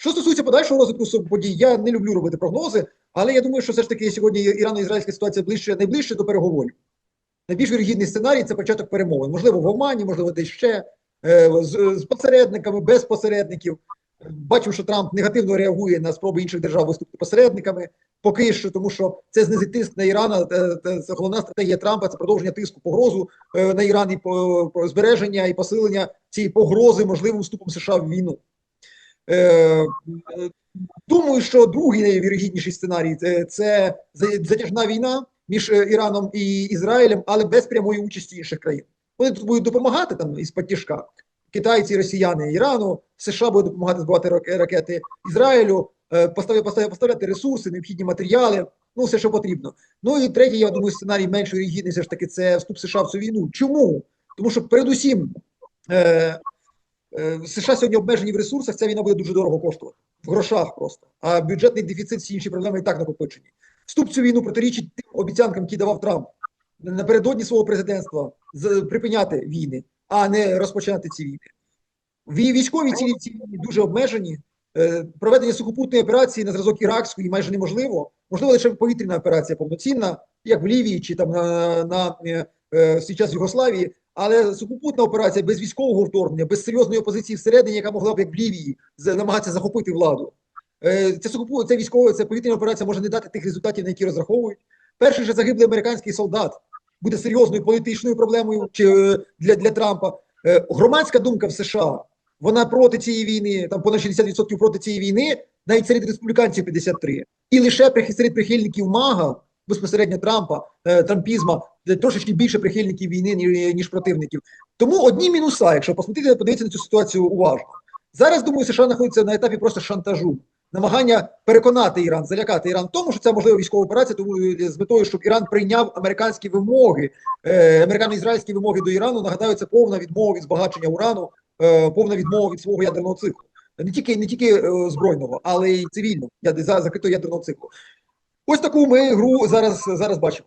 Що стосується подальшого розвитку подій, я не люблю робити прогнози, але я думаю, що все ж таки сьогодні ірано-ізраїльська ситуація ближче найближче до переговорів. Найбільш вірогідний сценарій це початок перемовин. Можливо, в Омані, можливо, десь ще е, з, з посередниками, без посередників. Бачимо, що Трамп негативно реагує на спроби інших держав виступити посередниками. Поки що, тому що це знизить тиск на Іран. е, Це головна стратегія Трампа це продовження тиску погрозу е, на Іран і збереження і посилення цієї погрози можливим вступом США в війну. Е, Думаю, що другий найвірогідніший сценарій це, затяжна війна між е, Іраном і Ізраїлем, але без прямої участі інших країн. Вони тут будуть допомагати там із потішка. Китайці, росіяни Ірану, США будуть допомагати збивати рак- ракети Ізраїлю, е, поставляти, поставляти, поставляти ресурси, необхідні матеріали, ну все, що потрібно. Ну і третій, я думаю, сценарій менш вірогідний все ж таки це вступ США в цю війну. Чому? Тому що передусім США сьогодні обмежені в ресурсах, ця війна буде дуже дорого коштувати. В грошах просто. А бюджетний дефіцит, всі інші проблеми і так накопичені. Вступ цю війну протирічить тим обіцянкам, які давав Трамп напередодні свого президентства припиняти війни, а не розпочинати ці війни. Вій- Військові цілі ці війни дуже обмежені. Е, Проведення сухопутної операції на зразок іракської майже неможливо. Можливо, лише повітряна операція повноцінна, як в Лівії чи там на, на е, е, свій час в Югославії. Але сухопутна операція без військового вторгнення, без серйозної опозиції всередині, яка могла б як в Лівії намагатися захопити владу. Е, Це сухопу, це військова, це повітряна операція може не дати тих результатів, на які розраховують. Перший же загиблий американський солдат буде серйозною політичною проблемою чи е, для, для Трампа. Е, Громадська думка в США вона проти цієї війни, там понад 60% проти цієї війни, навіть серед республіканців 53. І лише серед прихильників МАГА, безпосередньо Трампа, е, трампізма, трошечки більше прихильників війни, ніж противників. Тому одні мінуса, якщо посмотрити, подивитися на цю ситуацію уважно. Зараз, думаю, США знаходиться на етапі просто шантажу, намагання переконати Іран, залякати Іран тому, що це можлива військова операція, тому е, з метою, щоб Іран прийняв американські вимоги, е, американо-ізраїльські вимоги до Ірану. Нагадаю, це повна відмова від збагачення урану, повна відмова від свого ядерного циклу. Не тільки не тільки збройного, але й цивільного, за закритого ядерного циклу. Ось таку ми гру зараз, зараз бачимо.